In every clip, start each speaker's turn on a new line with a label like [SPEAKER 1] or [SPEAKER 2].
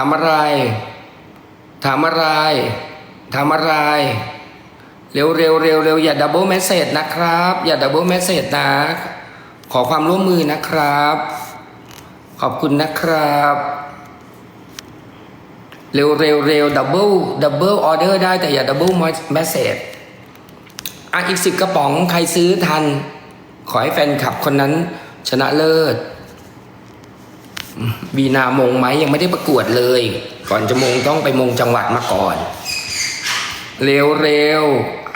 [SPEAKER 1] ถามอะไร ถามอะไร ถามอะไร เร็วเร็วเร็วเร็วอย่าดับเบิลเมสเซจนะครับ อย่าดับเบิลเมสเซจนะ ขอความร่วมมือนะครับ ขอบคุณนะครับ เร็วเร็วเร็วดับเบิลดับเบิลออเดอร์ได้แต่อย่าดับเบิลเมสเซจอะอีกสิบกระป๋องใครซื้อทัน ขอให้แฟนคลับคนนั้นชนะเลิศ บีนามงไหมยังไม่ได้ประกวดเลย ก่อนจะมงต้องไปมงจังหวัดมาก่อน เร็วเร็ว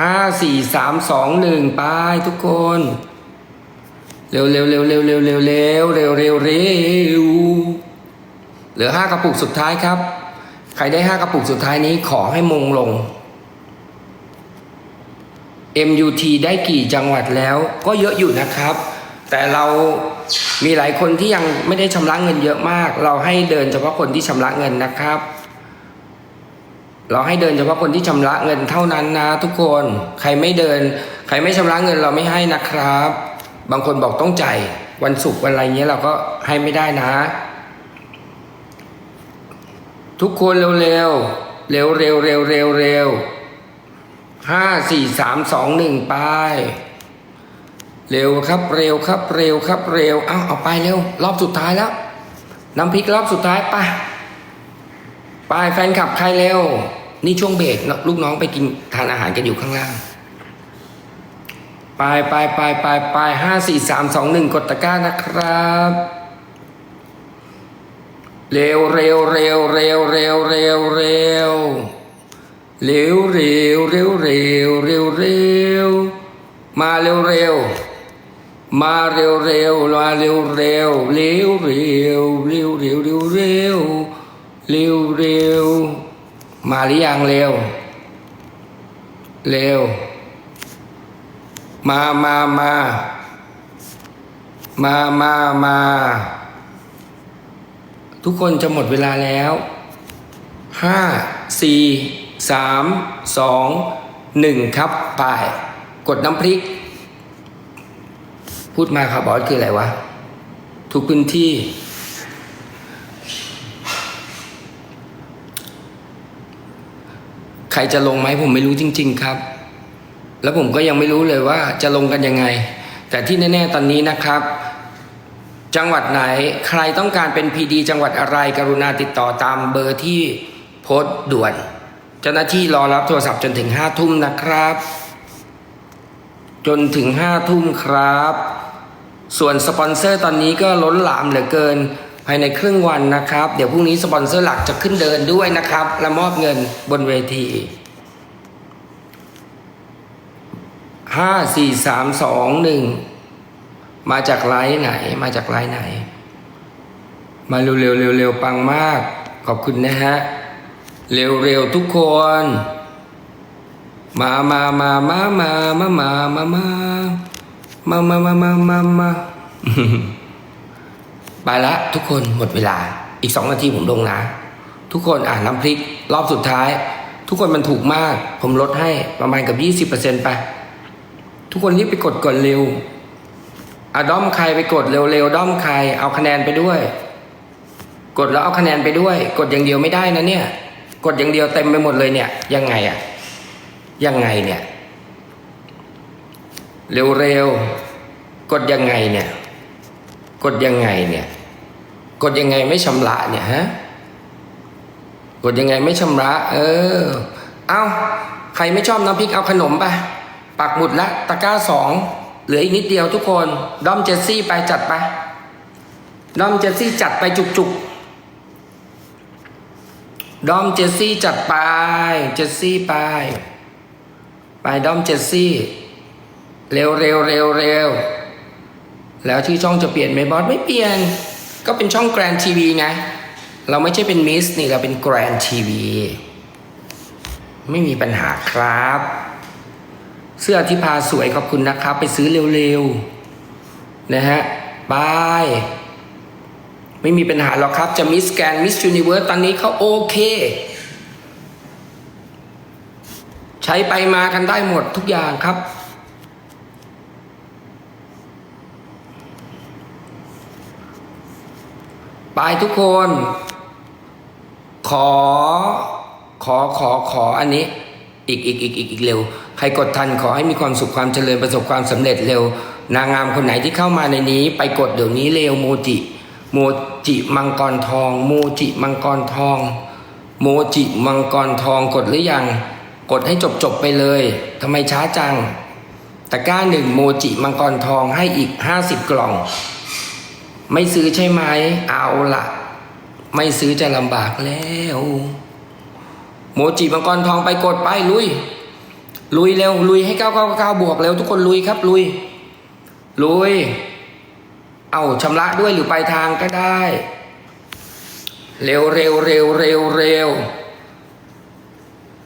[SPEAKER 1] ห้าสี่สามสองหนึ่งไปทุกคน เร็วเร็วเร็วเร็วเร็วเร็วเร็วเร็วเร็วเร็วเหลือห้ากระปุกสุดท้ายครับ ใครได้ห้ากระปุกสุดท้ายนี้ขอให้มงลง MUT ได้กี่จังหวัดแล้วก็เยอะอยู่นะครับ แต่เรามีหลายคนที่ยังไม่ได้ชำระเงินเยอะมาก เราให้เดินเฉพาะคนที่ชำระเงินนะครับ เราให้เดินเฉพาะคนที่ชำระเงินเท่านั้นนะทุกคน ใครไม่เดิน ใครไม่ชำระเงินเราไม่ให้นะครับ บางคนบอกต้องจ่ายวันศุกร์วันอะไรเงี้ยเราก็ให้ไม่ได้นะ ทุกคนเร็วเร็วเร็วเร็วเร็วเร็วเร็วห้าสี่สามสองหนึ่งไป เร็วครับเร็วครับเร็วครับเร็วเอาเอาไปเร็วรอบสุดท้ายแล้วน้ำพริกรอบสุดท้ายไปไปแฟนคลับใครเร็ว นี่ช่วงเบรกลูกน้องไปกินทานอาหารกันอยู่ข้างล่าง ไปไปไปไปไปห้าสี่สามสองหนึ่งกดตะกร้านะครับ เร็วเร็วเร็วเร็วเร็วเร็วเร็วเร็วเร็วเร็วเร็วเร็วเร็วมาเร็วเร็ว มาเร็วเร็วมาเร็วเร็วเร็วเร็วเร็วเร็วเร็วเร็วเร็วเร็วมาหรือยังเร็ว เร็ว มามามามามามาทุกคนจะหมดเวลาแล้วห้าสี่สามสองหนึ่งครับไปกดน้ำพริก พูดมาครับบอสคืออะไรวะ ทุกพื้นที่ ใครจะลงไหมผมไม่รู้จริง ๆ ครับ แล้วผมก็ยังไม่รู้เลยว่าจะลงกันยังไง แต่ที่แน่ ๆ ตอนนี้นะครับ จังหวัดไหนใครต้องการเป็นพีดีจังหวัดอะไร กรุณาติดต่อตามเบอร์ที่โพสต์ด่วน เจ้าหน้าที่รอรับโทรศัพท์จนถึงห้าทุ่มนะครับจนถึงห้าทุ่มครับ ส่วนสปอนเซอร์ตอนนี้ก็ล้นหลามเหลือเกินภายในครึ่งวันนะครับ เดี๋ยวพรุ่งนี้สปอนเซอร์หลักจะขึ้นเดินด้วยนะครับ และมอบเงินบนเวทีห้าสี่สามสองหนึ่งมาจากไลน์ไหน มาจากไลน์ไหน มาเร็วเร็วเร็วเร็วปังมาก ขอบคุณนะฮะ เร็วเร็วทุกคน มามามามามามามามามา มามามามามามาไปละทุกคนหมดเวลา อีกสองนาทีผมลงนะ ทุกคนอ่านน้ำพริก รอบสุดท้าย ทุกคนมันถูกมาก ผมลดให้ประมาณกับยี่สิบเปอร์เซ็นต์ไป ทุกคนรีบไปกดก่อนเร็วอะด้อมใครไปกดเร็วๆด้อมใคร เอาคะแนนไปด้วย กดแล้วเอาคะแนนไปด้วย กดอย่างเดียวไม่ได้นะเนี่ย กดอย่างเดียวเต็มไปหมดเลยเนี่ย ยังไงอะยังไงเนี่ย เร็วๆ กดยังไงเนี่ย กดยังไงเนี่ย กดยังไงไม่ชำระเนี่ยฮะ กดยังไงไม่ชำระ เออ เอาใครไม่ชอบน้ำพริกเอาขนมไปปักหมุดละตะกร้าสองเหลืออีกนิดเดียวทุกคนด้อมเจสซี่ไปจัดไปด้อมเจสซี่จัดไปจุกๆด้อมเจสซี่จัดไป เจสซี่ไป ไปด้อมเจสซี่ เร็วเร็วเร็วเร็วแล้วชื่ช่องจะเปลี่ยนไหมบอสไม่เปลี่ยน ก็เป็นช่องแกรนทีวีไง เราไม่ใช่เป็นมิสนี่เราเป็นแกรนทีวีไม่มีปัญหาครับ เสื้อที่พาสวยขอบคุณนะครับ ไปซื้อเร็วๆ นะฮะบาย ไม่มีปัญหาหรอกครับ จะมิสแกนมิส s u นิเวิร์สตอนนี้เขาโอเค ใช้ไปมากันได้หมดทุกอย่างครับ ไปทุกคน ขอ ขอขอขออันนี้ อีกอีกอีกอีกอีกเร็ว ใครกดทันขอให้มีความสุขความเจริญประสบความสำเร็จเร็ว นางงามคนไหนที่เข้ามาในนี้ ไปกดเดี๋ยวนี้เร็วโมจิ โมจิมังกรทอง โมจิมังกรทอง โมจิมังกรทองกดหรือยัง กดให้จบจบไปเลยทำไมช้าจังตะก้าหนึ่งโมจิมังกรทองให้อีกห้าสิบกล่อง ไม่ซื้อใช่ไหม เอาละไม่ซื้อจะลำบากแล้วโมจิมังกรทองไปกดไปลุย ลุยเร็ว ลุยให้เก้าเก้าเก้าบวกเร็วทุกคนลุยครับ ลุย ลุย เอาชำระด้วยหรือไปทางก็ได้ เร็วเร็วเร็วเร็วเร็ว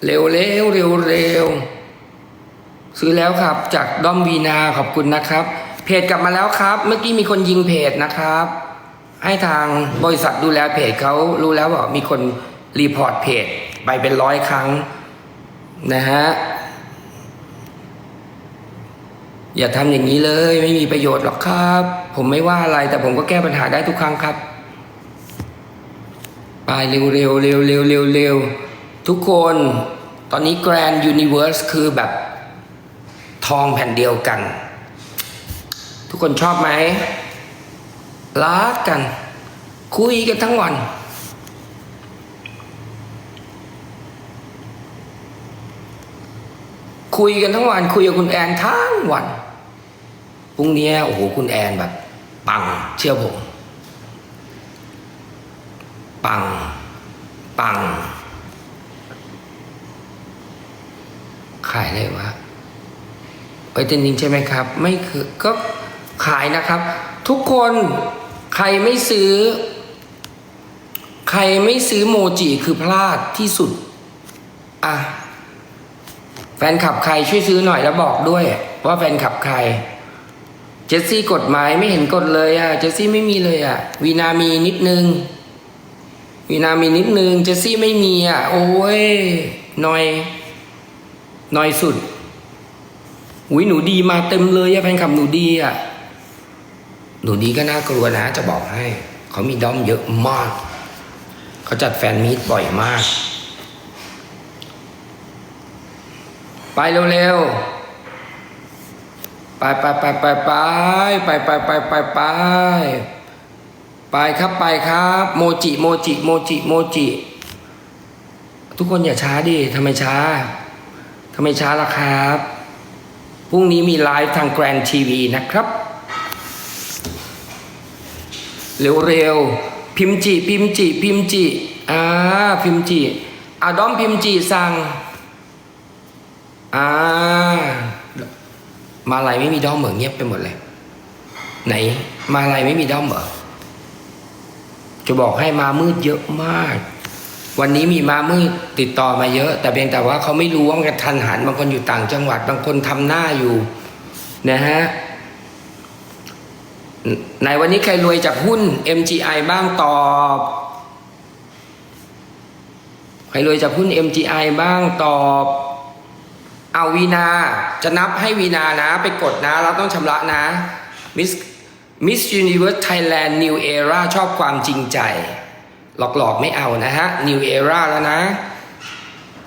[SPEAKER 1] เร็วเร็วเร็วเร็วซื้อแล้วครับจากด้อมวีนาขอบคุณนะครับ เพจกลับมาแล้วครับ เมื่อกี้มีคนยิงเพจนะครับ ให้ทางบริษัทดูแลเพจเขารู้แล้วว่ามีคนรีพอร์ตเพจไปเป็นร้อยครั้งนะฮะอย่าทำอย่างนี้เลยไม่มีประโยชน์หรอกครับ ผมไม่ว่าอะไรแต่ผมก็แก้ปัญหาได้ทุกครั้งครับไปเร็วเร็วเร็วเร็วเร็วเร็วทุกคนตอนนี้ Grand Universe คือแบบทองแผ่นเดียวกัน กคนชอบไหมรักกัน คุยกันทั้งวัน คุยกันทั้งวัน คุยกับคุณแอนทั้งวันพรุ่งนี้โอ้โหคุณแอนแบบ ปัง เชื่อผมปัง ปังขายอะไรวะเอ้ยจริงใช่ไหมครับ ไม่คือก็ ขายนะครับ ทุกคนใครไม่ซื้อ ใครไม่ซื้อโมจิคือพลาดที่สุด อะ แฟนขับใครช่วยซื้อหน่อยแล้วบอกด้วย ว่าแฟนขับใคร เจสซี่กดไหมไม่เห็นกดเลยอะ เจสซี่ไม่มีเลยอะ วีนามีนิดนึง วีนามีนิดนึง เจสซี่ไม่มีอะ โอ้ยหน่อยหน่อยสุดอุ้ยหนูดีมาเต็มเลยอะแฟนคลับหนูดีอะ หนูดีก็น่ากลัวนะจะบอกให้ เขามีด้อมเยอะมาก เขาจัดแฟนมีตบ่อยมาก ไปเร็วๆ ไปไปไปไปไปไปไปไปไปไปไปครับไปครับ โมจิโมจิโมจิโมจิทุกคนอย่าช้าดิทำไมช้าทำไมช้าล่ะครับ พรุ่งนี้มีไลฟ์ทางแกรนทีวีนะครับ เร็วๆ พิมจิ พิมจิ พิมจิ อ่า พิมจิอาดอมพิมจิสั่ง อ่า มาลายไม่มีด้อมเหมือเงียบไปหมดเลย ไหน มาลายไม่มีด้อมเหรอจะบอกให้มามืดเยอะมาก วันนี้มีมามืดติดต่อมาเยอะ แต่เพียงแต่ว่าเขาไม่รู้ว่ามันกระทันหันบางคนอยู่ต่างจังหวัด บางคนทำหน้าอยู่ นะฮะ ไหนวันนี้ใครรวยจากหุ้น MGI บ้างตอบ ใครรวยจากหุ้น MGI บ้างตอบ เอาวีนาจะนับให้วีนานะ ไปกดนะ เราต้องชำระนะ Miss Miss Universe Thailand New Era ชอบความจริงใจ หลอกๆไม่เอานะฮะ New Era แล้วนะ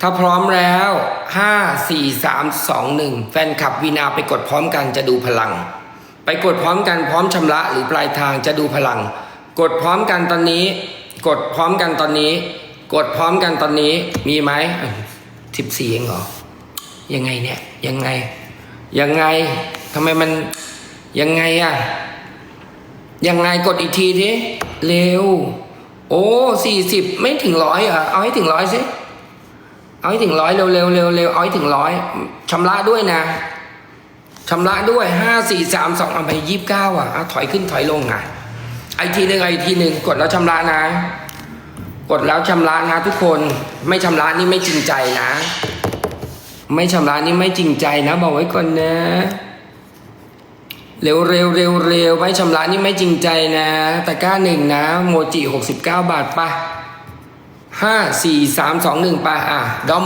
[SPEAKER 1] ถ้าพร้อมแล้ว 5 4 3 2 1 แฟนคลับวีนาไปกดพร้อมกันจะดูพลัง ไปกดพร้อมกันพร้อมชำระหรือปลายทางจะดูพลัง กดพร้อมกันตอนนี้ กดพร้อมกันตอนนี้ กดพร้อมกันตอนนี้มีไหมสิบสี่เองเหรอยังไงเนี่ยยังไงยังไงทำไมมันยังไงอะยังไงกดอีกทีทีเร็ว โอ้สี่สิบไม่ถึงร้อยเหรอเอาให้ถึงร้อยสิเอาให้ถึงร้อยเร็วเร็วเร็วเร็วเอาให้ถึงร้อยชำระด้วยนะ ชำระด้วยห้าสี่สามสองเอาไปยี่สิบเก้าอะเอาถอยขึ้นถอยลงอะไอทีหนึ่งไอทีหนึ่งกดแล้วชำระนะ กดแล้วชำระนะทุกคนไม่ชำระนี่ไม่จริงใจนะ ไม่ชำระนี่ไม่จริงใจนะ บอกไว้ก่อนนะ เร็วเร็วเร็วเร็วไม่ชำระนี่ไม่จริงใจนะตะก้าหนึ่งนะโมจิหกสิบเก้าบาทปะห้าสี่สามสองหนึ่งปะอะดอม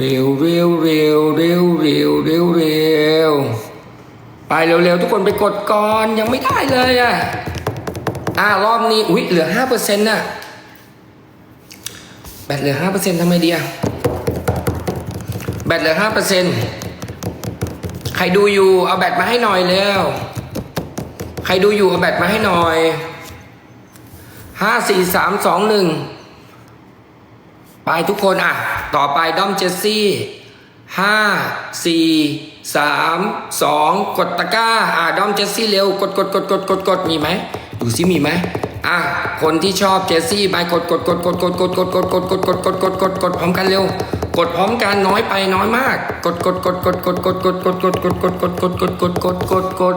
[SPEAKER 1] เร็วเร็วเร็วเร็วเร็วเร็วเร็วไปเร็วๆทุกคนไปกดก่อนยังไม่ได้เลยอะอ่ารอบนี้อุ๊ยเหลือห้าเปอร์เซ็นต์น่ะแบตเหลือห้าเปอร์เซ็นต์ทำไมดีอะแบตเหลือห้าเปอร์เซ็นต์ใครดูอยู่เอาแบตมาให้หน่อยเร็วใครดูอยู่เอาแบตมาให้หน่อยห้าสี่สามสองหนึ่ง ไปทุกคนอะ ต่อไปด้อมเจสซี่ห้าสี่สามสองกดตะกร้า อะด้อมเจสซี่เร็ว กดกดกดกดกดกดมีไหมดูซิมีไหมอะคนที่ชอบเจสซี่ไปกดกดกดกดกดกดกดกดกดกดกดกดกดกดกดพร้อมกันเร็ว กดพร้อมกันน้อยไปน้อยมาก กดกดกดกดกดกดกดกดกดกดกดกดกดกดกดกดกด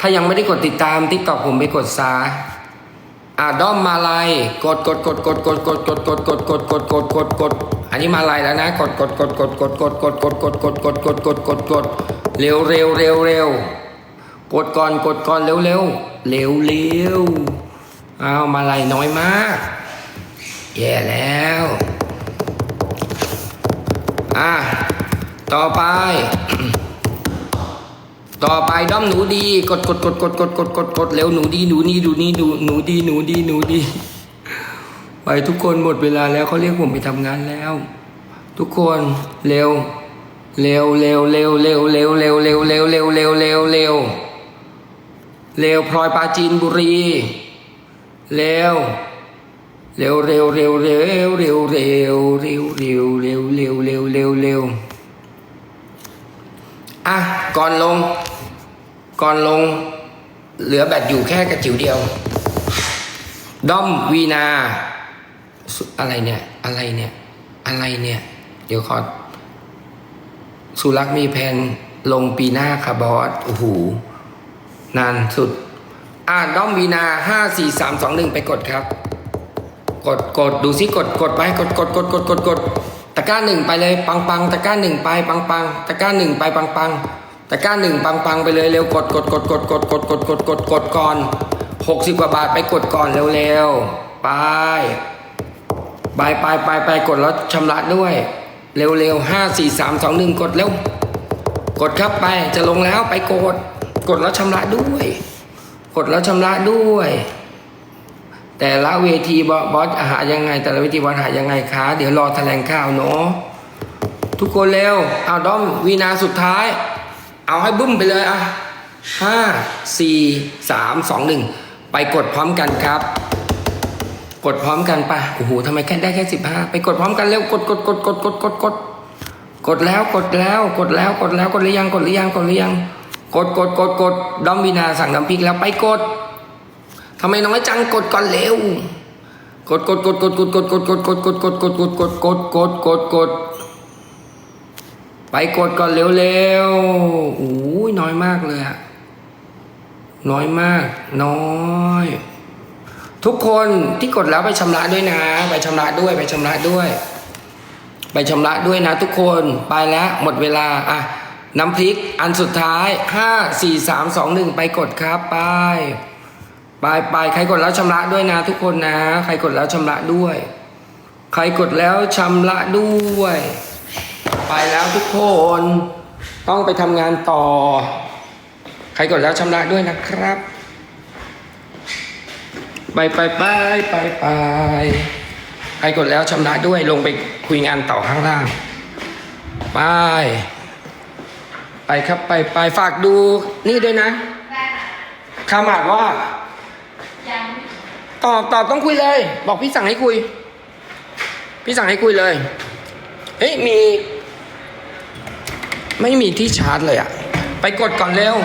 [SPEAKER 1] ถ้ายังไม่ได้กดติดตามทิกตอกผมไปกดซาอ่าด้อมมาลายกดกดกดกดกดกดกดกดกดกดกดกดกดกดอันนี้มาลายแล้วนะ กดกดกดกดกดกดกดกดกดกดกดกดกดกดกดเร็วเร็วเร็วเร็วกดก่อนกดก่อนเร็วเร็วเร็วเร็วอ้าวมาลายน้อยมากแย่แล้ว อะ ต่อไป ต่อไปด้อมหนูดี กดกดกดกดกดกดกดกดเร็วหนูดีหนูนี่ดูนี่ดูหนูดีหนูดีหนูดีไปทุกคนหมดเวลาแล้วเขาเรียกผมไปทำงานแล้ว ทุกคนเร็วเร็วเร็วเร็วเร็วเร็วเร็วเร็วเร็วเร็วเร็วเร็วเร็วเร็วพลอยปราจีนบุรีเร็วเร็วเร็วเร็วเร็วเร็วเร็วเร็วเร็วเร็วเร็วเร็วเร็วเร็วอะก่อนลง ก่อนลงเหลือแบตอยู่แค่กระจิ๋วเดียว ด้อมวีนา อะไรเนี่ย อะไรเนี่ย อะไรเนี่ย เดี๋ยวขอสุรักษ์มีแผนลงปีหน้าค่ะบอสโอ้โหนานสุด อ่าด้อมวีนาห้าสี่สามสองหนึ่งไปกดครับ กดกดดูซิกดกดไปกดกดกดกดกดกดตะกร้าหนึ่งไปเลย ปังปังตะกร้าหนึ่งไปปังปังตะกร้าหนึ่งไปปังปัง ตะกร้าหนึ่งปังปังไปเลยเร็วกดกดกดกดกดกดกดกดกดกดก่อนหกสิบกว่าบาทไปกดก่อนเร็วๆไปไปไปไปไปกดแล้วชำระด้วย เร็วๆห้าสี่สามสองหนึ่งกดเร็วกดครับไปจะลงแล้วไปกด กดแล้วชำระด้วย กดแล้วชำระด้วย แต่ละเวทีบอบอสหายังไง แต่ละเวทีบอสหายังไงคะเดี๋ยวรอแถลงข่าวเนาะทุกคนเร็วเอาด้อมวีนาสุดท้าย เอาให้บึ้มไปเลยอะห้าสี่สามสองหนึ่งไปกดพร้อมกันครับ กดพร้อมกันปะโอ้โหทำไมแค่ได้แค่สิบห้าไปกดพร้อมกันเร็วกดกดกดกดกดกดกดกดแล้วกดแล้วกดแล้วกดแล้วกดหรือยังกดหรือยังกดหรือยัง กดกดกดกดดอมวีนาสั่งน้ำพริกแล้วไปกดทำไมน้อยจังกดก่อนเร็ว กดกดกดกดกดกดกดกดกดกดกดกดกดกดกดกดกดกด ไปกดก่อนเร็วเร็วโอ้ยน้อยมากเลยอะน้อยมาก น้อย ทุกคนที่กดแล้วไปชำระด้วยนะ ไปชำระด้วย ไปชำระด้วย ไปชำระด้วยนะ ทุกคนไปแล้วหมดเวลาอะน้ำพริกอันสุดท้ายห้าสี่สามสองหนึ่งไปกดครับไปไปไปใครกดแล้วชำระด้วยนะ ทุกคนนะ ใครกดแล้วชำระด้วย ใครกดแล้วชำระด้วย ไปแล้วทุกคนต้องไปทำงานต่อ ใครกดแล้วชำระด้วยนะครับ ไปไปไปไปไปใครกดแล้วชำระด้วยลงไปคุยงานต่อข้างล่าง ไป ไปครับไปไปฝากดูนี่ด้วยนะคำอ่านว่าตอบตอบต้องคุยเลย บอกพี่สั่งให้คุย พี่สั่งให้คุยเลย เฮ้ยมี ไม่มีที่ชาร์จเลยอะไปกดก่อนเร็ว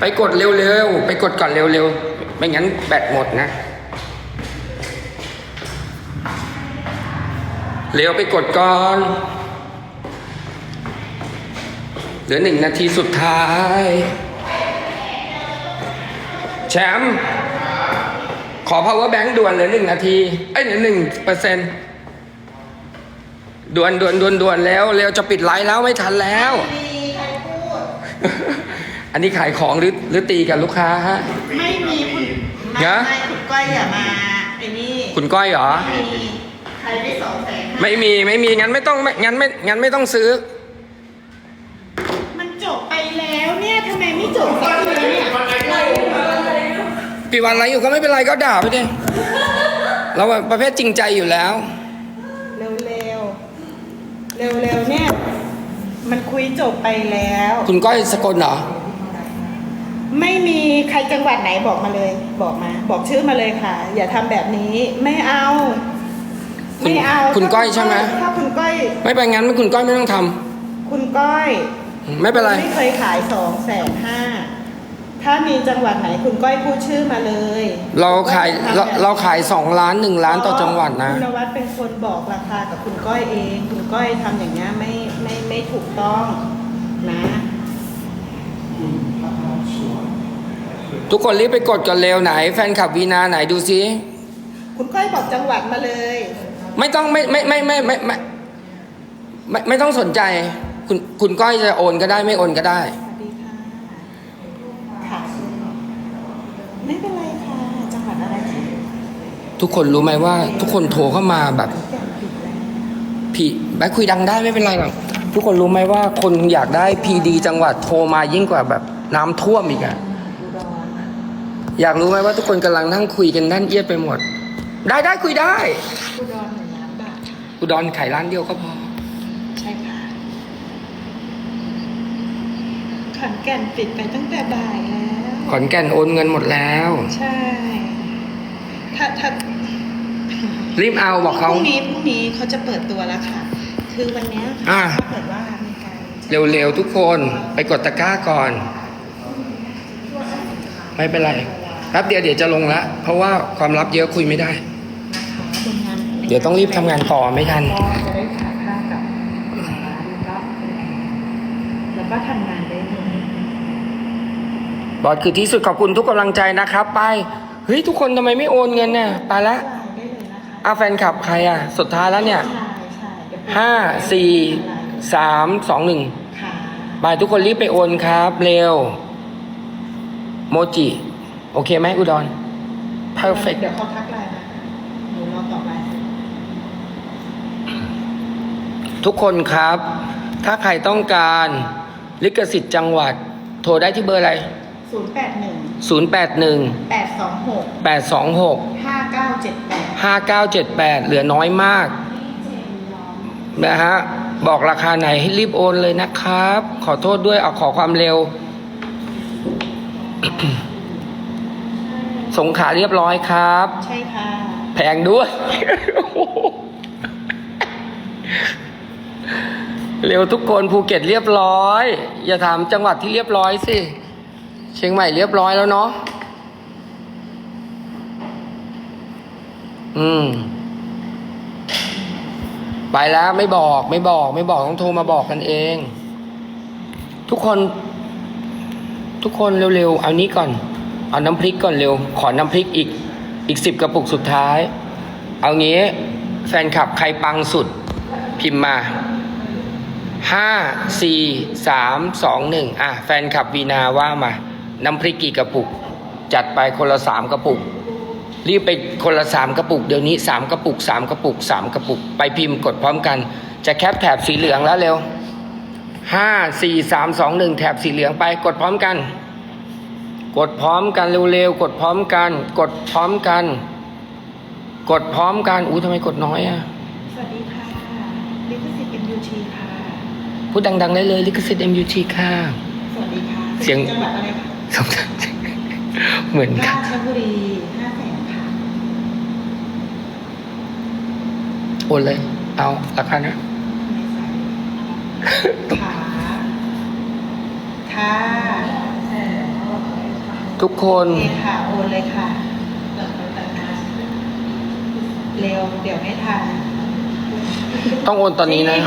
[SPEAKER 1] ไปกดเร็วๆ ไปกดก่อนเร็วๆ ไม่งั้นแบตหมดนะ เร็วไปกดก่อน เหลือหนึ่งนาทีสุดท้าย แชมป์ขอ power bank ด่วนเหลือหนึ่งนาที เอ้ยเหลือหนึ่งเปอร์เซ็นต์ ด่วนด่วนด่วนด่วนแล้วเร็วจะปิดไลฟ์แล้วไม่ทันแล้ว
[SPEAKER 2] มีใครพูด
[SPEAKER 1] อันนี้ขายของหรือหรือตีกับลูกค้าฮะ
[SPEAKER 2] ไม่มีคุณ
[SPEAKER 1] เดี๋ยว
[SPEAKER 2] ไม่คุณก้อยอย่ามาไอ้นี่
[SPEAKER 1] คุณก้อยเหรอ
[SPEAKER 2] ไม่มีใครได้สองแสน
[SPEAKER 1] ไม่มีไม่มีงั้นไม่ต้องไม่งั้นไม่งั้นไม่ต้องซื้อ
[SPEAKER 2] มันจบไปแล้วเนี่ยทำไมไม่จบสักทีเนี่ย
[SPEAKER 1] ปีวันอะไรอยู่ก็ไม่เป็นไรก็ด่าไปดิเราประเภทจริงใจอยู่แล้ว
[SPEAKER 2] เร็วเร็ว เร็วเร็วๆเนี่ย มันคุยจบไปแล้ว
[SPEAKER 1] คุณก้อยสกลเหรอ
[SPEAKER 2] ไม่มีใครจังหวัดไหนบอกมาเลย บอกมา บอกชื่อมาเลยค่ะ อย่าทำแบบนี้ไม่เอา
[SPEAKER 1] คุณ
[SPEAKER 2] ไม่เอา
[SPEAKER 1] คุณก้อยใช่ไหม
[SPEAKER 2] ถ้าคุณก้อย
[SPEAKER 1] ไม่เป็นงั้นคุณก้อยไม่ต้องทำ
[SPEAKER 2] คุณก้อย
[SPEAKER 1] ไม่เป็นไร
[SPEAKER 2] ไม่เคยขายสองแสนห้า ถ้ามีจังหวัดไหนคุณก้อยพูดชื่อมาเลย
[SPEAKER 1] เราขายเราเราขายสองล้านหนึ่งล้านต่อจังหวัดนะ
[SPEAKER 2] คุณนวัดเป็นคนบอกราคากับคุณก้อยเอง คุณก้อยทำอย่างเงี้ยไม่ไม่ไม่ถูกต้องนะ
[SPEAKER 1] ทุกคนรีบไปกดกันเร็วไหน แฟนขับวีนาไหนดูซิ
[SPEAKER 2] คุณก้อยบอกจังหวัดมาเลย
[SPEAKER 1] ไม่ต้องไม่ไม่ไม่ไม่ไม่ไม่ไม่ต้องสนใจ คุณคุณก้อยจะโอนก็ได้ไม่โอนก็ได้ ทุกคนรู้ไหมว่า ทุกคนโทรเข้ามาแบบ
[SPEAKER 2] ทุกอย่างผิดแล้ว
[SPEAKER 1] พี่แบ็คคุยดังได้ไม่เป็นไรหรอกทุกคนรู้ไหมว่าคนอยากได้พีดีจังหวัดโทรมายิ่งกว่าแบบน้ำท่วมอีกอะ
[SPEAKER 2] อุดร
[SPEAKER 1] อยากรู้ไหมว่าทุกคนกำลังนั่งคุยกันด้านเอียดไปหมด ได้ได้คุยได้
[SPEAKER 2] อุดรหนึ่งล้านบาท
[SPEAKER 1] อุดรขายร้านเดียวก็พอ
[SPEAKER 2] ใช่ค่ะขอนแก่นปิดไปตั้งแต่บ่ายแล้ว
[SPEAKER 1] ขอนแก่นโอนเงินหมดแล้ว
[SPEAKER 2] ใช่ถ้าถ้า
[SPEAKER 1] รีบเอาบอก
[SPEAKER 2] พ
[SPEAKER 1] เขา
[SPEAKER 2] รุ่งนี้พรุ่งนี้เขาจะเปิดตัวแล้วค่ะ คือวันเนี้ย
[SPEAKER 1] อ่า
[SPEAKER 2] ถ้าเกิดว่ามีการ
[SPEAKER 1] เร็วๆทุกคนไปกดตะกร้าก่อน ไม่เป็นไรแป๊บเดียวเดี๋ยวจะลงละเพราะว่าความลับเยอะคุยไม่ได้
[SPEAKER 2] นะคะบนงาน
[SPEAKER 1] เดี๋ยวต้องรีบทำงานต่อไม่ทัน
[SPEAKER 2] ก็จะได้ขายค่ากับร้านแล้วก็เป็นแอร์แล้วก็ทำงานได้เลย
[SPEAKER 1] บอสคือที่สุดขอบคุณทุกกำลังใจนะครับ ไป เฮ้ย ทุกคนทำไมไม่โอนเงินเนี่ยไปละ อาแฟนคลับใครอะ สุดท้ายแล้วเนี่ย
[SPEAKER 2] ใช่ใช่เดี๋ยว
[SPEAKER 1] ห้าสี่สามสองหนึ่ง
[SPEAKER 2] ค่ะ
[SPEAKER 1] ไปทุกคนรีบไปโอนครับ เร็ว โมจิ โอเคไหมอุดร perfect
[SPEAKER 2] เดี๋ยวเขาทักไลน์มาหนูรอตอบไลน์
[SPEAKER 1] ทุกคนครับ ถ้าใครต้องการลิขสิทธิ์จังหวัด โทรได้ที่เบอร์อะไร
[SPEAKER 2] ศูนย์แปดหนึ่ง
[SPEAKER 1] 081
[SPEAKER 2] แปดสองหก
[SPEAKER 1] 826
[SPEAKER 2] ห้าเก้าเจ็ดแปด
[SPEAKER 1] 5978เหลือน้อยมากนะฮะบอกราคาไหนให้รีบโอนเลยนะครับ ขอโทษด้วยเอาขอความเร็ว สงขลาเรียบร้อยครับ
[SPEAKER 2] ใช่ค่ะ
[SPEAKER 1] แพงด้วย เร็วทุกคนภูเก็ตเรียบร้อย อย่าถามจังหวัดที่เรียบร้อยสิ เชียงใหม่เรียบร้อยแล้วเนาะ อืม ไปแล้วไม่บอก ไม่บอก ไม่บอกต้องโทรมาบอกกันเอง ทุกคน ทุกคนเร็วๆ เอานี้ก่อน เอาน้ำพริกก่อนเร็ว ขอน้ำพริกอีก อีกสิบกระปุกสุดท้าย เอางี้ แฟนคลับใครปังสุด พิมพ์มาห้าสี่สามสองหนึ่งอะ แฟนคลับวีนาว่ามา น้ำพริกกี่กระปุก จัดไปคนละสามกระปุก รีบไปคนละสามกระปุก เดี๋ยวนี้สามกระปุกสามกระปุกสามกระปุก ไปพิมพ์กดพร้อมกัน จะแคปแถบสีเหลืองแล้วเร็วห้าสี่สามสองหนึ่งแถบสีเหลืองไปกดพร้อมกัน กดพร้อมกันเร็วๆกดพร้อมกัน กดพร้อมกัน กดพร้อมกันอู้ทำไมกดน้อยอะ
[SPEAKER 2] สวัสดีค่ะลิขสิทธิ์ MUT ค่ะ
[SPEAKER 1] พูดดังๆได้เลยลิขสิทธิ์ MUT ค่ะ
[SPEAKER 2] สวัสดีค่ะ
[SPEAKER 1] เสียง
[SPEAKER 2] จังหวัดอะไรคะ
[SPEAKER 1] สมศักดิ์เหมือนกั
[SPEAKER 2] รานชบุรีห้าแสนค่ะ
[SPEAKER 1] โอนเลย เอาราคานะ
[SPEAKER 2] ไม่ใส่ขาค่ะ
[SPEAKER 1] ทุกคน
[SPEAKER 2] โอเคค่ะโอนเลยค่ะ เร็ว เดี๋ยวไม่ทัน
[SPEAKER 1] ต้องโอนตอนนี้นะ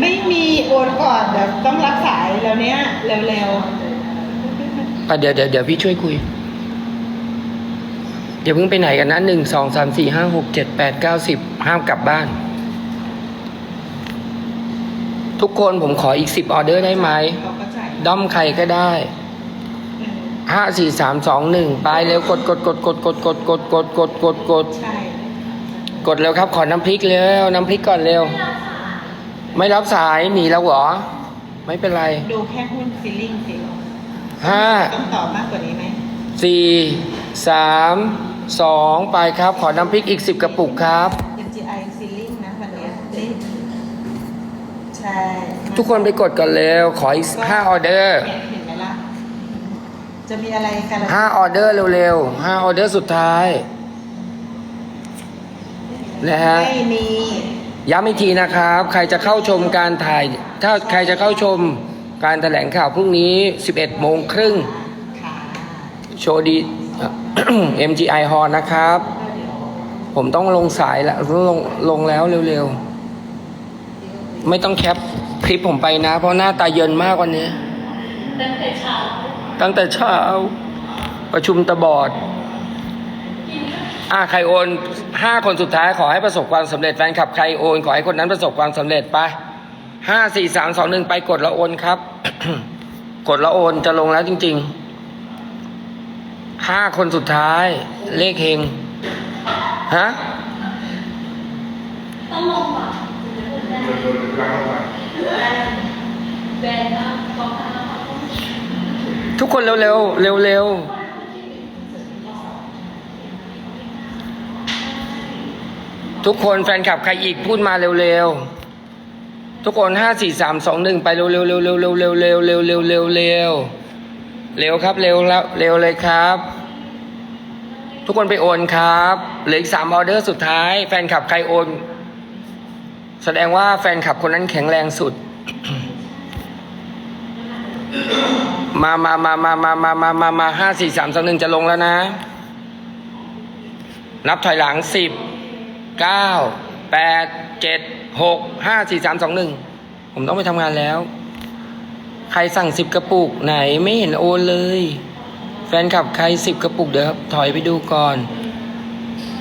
[SPEAKER 2] ไม่มีโอนก่อนเดี๋ยวต้องรับสายแล้วเนี้ยเร็ว
[SPEAKER 1] อะเดี๋ยวเดี๋ยวเดี๋ยวพี่ช่วยคุยอย่าเพิ่งไปไหนกันนะหนึ่งสองสามสี่ห้าหกเจ็ดแปดเก้าสิบห้ามกลับบ้าน ทุกคนผมขออีกสิบออเดอร์ได้ไหม
[SPEAKER 2] เขาก็จ่าย
[SPEAKER 1] ด้อมใครก็ได้ห้าสี่สามสองหนึ่งไปเร็วกดกดกดกดกดกดกดกดกดกดกดกดเร็วครับ ขอน้ำพริกเร็วน้ำพริกก่อนเร็ว ไม่รับสายหนีแล้วเหรอ ไม่เป็นไร
[SPEAKER 2] ดูแค่หุ้นซีลิ่งสิ
[SPEAKER 1] ห้า
[SPEAKER 2] ต้องตอบมากกว่านี้ไหม
[SPEAKER 1] สี่สามสองไปครับ ขอน้ำพริกอีกสิบกระปุกครับ
[SPEAKER 2] MGI ซีลิ่งนะวันเนี้ยเล่นใช่
[SPEAKER 1] ทุกคนไปกดก่อนเร็ว ขออีกห้าออเดอร์
[SPEAKER 2] เห็นเห็นไหมล่ะ จะมีอะไรกัน
[SPEAKER 1] ห้าออเดอร์เร็วๆห้าออเดอร์สุดท้ายนะฮะ
[SPEAKER 2] ไม่มี
[SPEAKER 1] ย้ำอีกทีนะครับ ใครจะเข้าชมการถ่าย ถ้าใครจะเข้าชม การแถลงข่าวพรุ่งนี้ 11 โมงครึ่ง
[SPEAKER 2] ค่ะ
[SPEAKER 1] โชว์ดี MGI Hall นะครับ ผมต้องลงสายแล้วลงลงแล้วเร็วๆ ไม่ต้องแคปคลิปผมไปนะ เพราะหน้าตาเยินมากวันนี้ ตั้งแต่เช้า ตั้งแต่เช้า ประชุมตะบอดอะใครโอนห้าคนสุดท้ายขอให้ประสบความสำเร็จแฟนคลับใครโอน ขอให้คนนั้นประสบความสำเร็จไป ห้าสี่สามสองหนึ่งไปกดล้วโอนครับ กดล้วโอนจะลงแล้วจริงๆห้าคนสุดท้าย เลขเฮงฮะทุกคนเร็วๆเร็วๆทุกคนแฟนคลับใครอีกพูดมาเร็วๆ ทุกคนห้าสี่สามสองหนึ่งไปเร็วๆเร็วเร็วเร็วเร็วเร็วเร็วเร็วเร็วเร็วเร็วครับเร็วแล้วเร็วเลยครับ ทุกคนไปโอนครับเหลืออีกสามออเดอร์สุดท้าย แฟนคลับใครโอน แสดงว่าแฟนคลับคนนั้นแข็งแรงสุด มามามามามามามามามาห้าสี่สามสองหนึ่งจะลงแล้วนะ นับถอยหลังสิบเก้าแปดเจ็ด หกห้าสี่สามสองหนึ่งผมต้องไปทำงานแล้ว ใครสั่งสิบกระปุกไหนไม่เห็นโอนเลย แฟนคลับใครสิบกระปุกเดี๋ยวครับถอยไปดูก่อน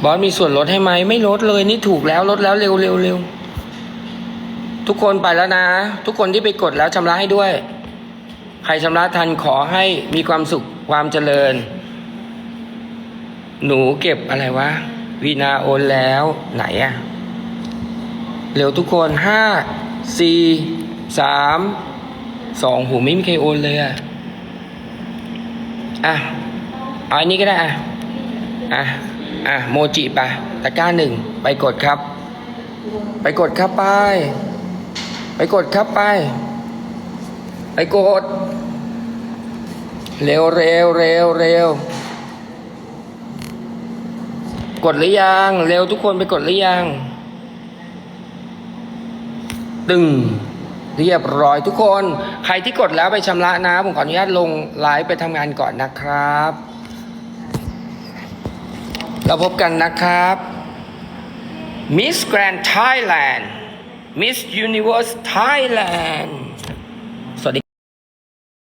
[SPEAKER 1] บอสมีส่วนลดให้ไหมไม่ลดเลยนี่ถูกแล้วลดแล้วเร็วเร็วเร็วทุกคนไปแล้วนะ ทุกคนที่ไปกดแล้วชำระให้ด้วย ใครชำระทันขอให้มีความสุขความเจริญ หนูเก็บอะไรวะวีนาโอนแล้วไหนอะ เร็วทุกคนห้าสี่สามสองหูไม่มีใครโอนเลยอะ อะเอาอันนี้ก็ได้อะ อะ อะ โมจิไปตะกร้าหนึ่งไปกดครับ ไปกดครับไป ไปกดครับไป ไปกด เร็วเร็วเร็วเร็วกดหรือยัง เร็วทุกคนไปกดหรือยัง ตึงเรียบร้อยทุกคน ใครที่กดแล้วไปชำระนะ ผมขออนุญาตลงไลฟ์ไปทำงานก่อนนะครับ เราพบกันนะครับ Miss Grand Thailand Miss Universe Thailand